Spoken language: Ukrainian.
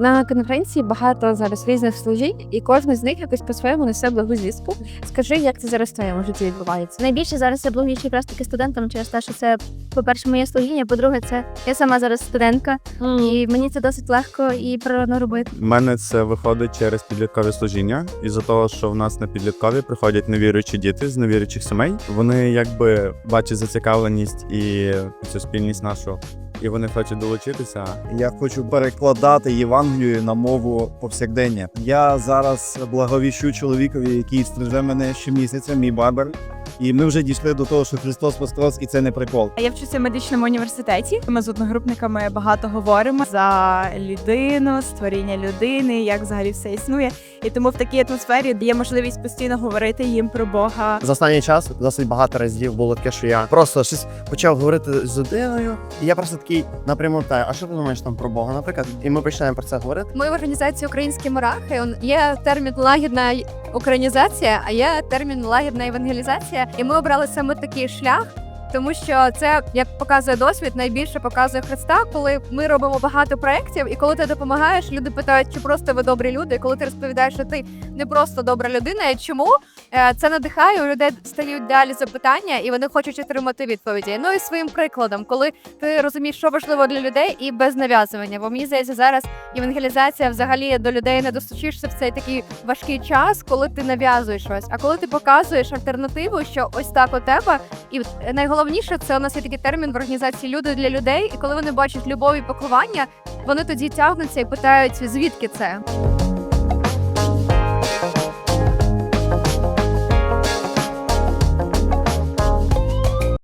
На конференції багато зараз різних служінь, і кожен з них якось по-своєму несе благу звістку. Скажи, як це зараз в твоєму житті відбувається? Найбільше зараз я благовіщу якраз таки студентам через те, що це, по-перше, моє служіння, по-друге, це я сама зараз студентка, і мені це досить легко і природно робити. У мене це виходить через підліткове служіння, із-за того, що в нас на підліткові приходять невіруючі діти з невіруючих сімей. Вони якби бачать зацікавленість і цю спільність нашу, і вони хочуть долучитися. Я хочу перекладати Євангелію на мову повсякдення. Я зараз благовіщу чоловікові, який стриже мене щомісяця, мій барбер. І ми вже дійшли до того, що Христос Воскрес, і це не прикол. Я вчуся в медичному університеті. Ми з одногрупниками багато говоримо за людину, створіння людини, як взагалі все існує. І тому в такій атмосфері є можливість постійно говорити їм про Бога. За останній час досить багато разів було таке, що я просто щось почав говорити з людиною, і я просто такий напряму питаю, а що ти думаєш там про Бога, наприклад? І ми починаємо про це говорити. Ми в організації Українські мурахи. Є термін лагідна українізація, а є термін лагідна евангелізація. І ми обрали саме такий шлях. Тому що це, як показує досвід, найбільше показує Христа, коли ми робимо багато проєктів, і коли ти допомагаєш, люди питають, чи просто ви добрі люди. І коли ти розповідаєш, що ти не просто добра людина, і чому Е, це надихає у людей стають далі запитання, і вони хочуть отримати відповіді. Ну і своїм прикладом, коли ти розумієш, що важливо для людей, і без нав'язування. Бо мені здається, зараз евангелізація взагалі до людей не достучишся в цей такий важкий час, коли ти нав'язуєш щось. А коли ти показуєш альтернативу, що ось так у тебе, і найголовніше це у нас є такий термін в організації люди для людей. І коли вони бачать любов і пакування, вони тоді тягнуться і питають, звідки це.